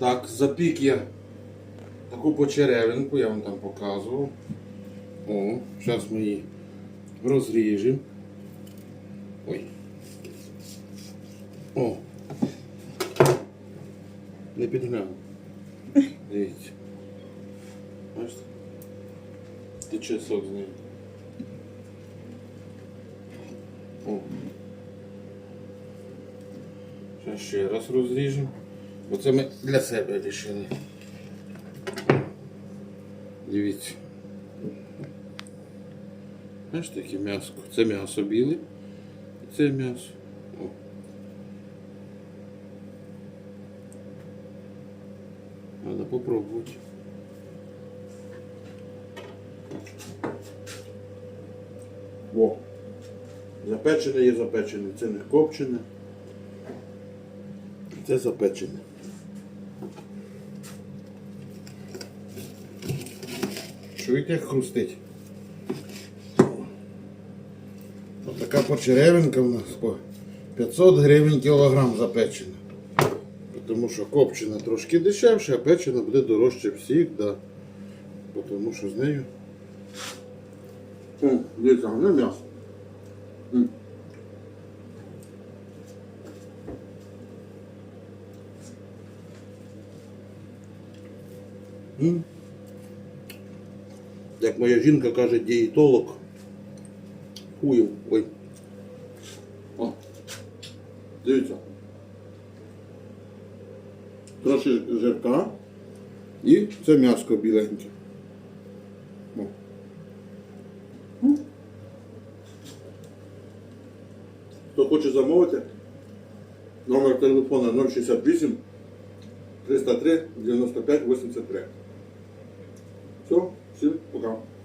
Так, запік я таку почеревинку, я вам там показував. О, зараз ми її розріжемо. Ой. О. Не підгляну. Дивіться. Бачите? Тече сок з неї. О. Зараз ще раз розріжемо. Бо це ми для себе вирішили. Дивіться. Бачите, таке м'ясо. Це м'ясо біле. І це м'ясо. О. Надо попробувати. О. Запечене є запечене. Це не копчене. Це запечене. Чуєте, як хрустить? Ось така почеревинка в нас по 500 гривень кілограм запечена. Тому що копчена трошки дешевше, а печена буде дорожче всіх, да. Тому що з нею. О, дивіться, не м'ясо. М. Як моя жінка каже, дієтолог. Хуєв. Ой. О. Дивіться. Трошки жирка. І це м'яско біленьке. О. Хто хоче замовити, номер телефона 068 303 95 83. Portugal.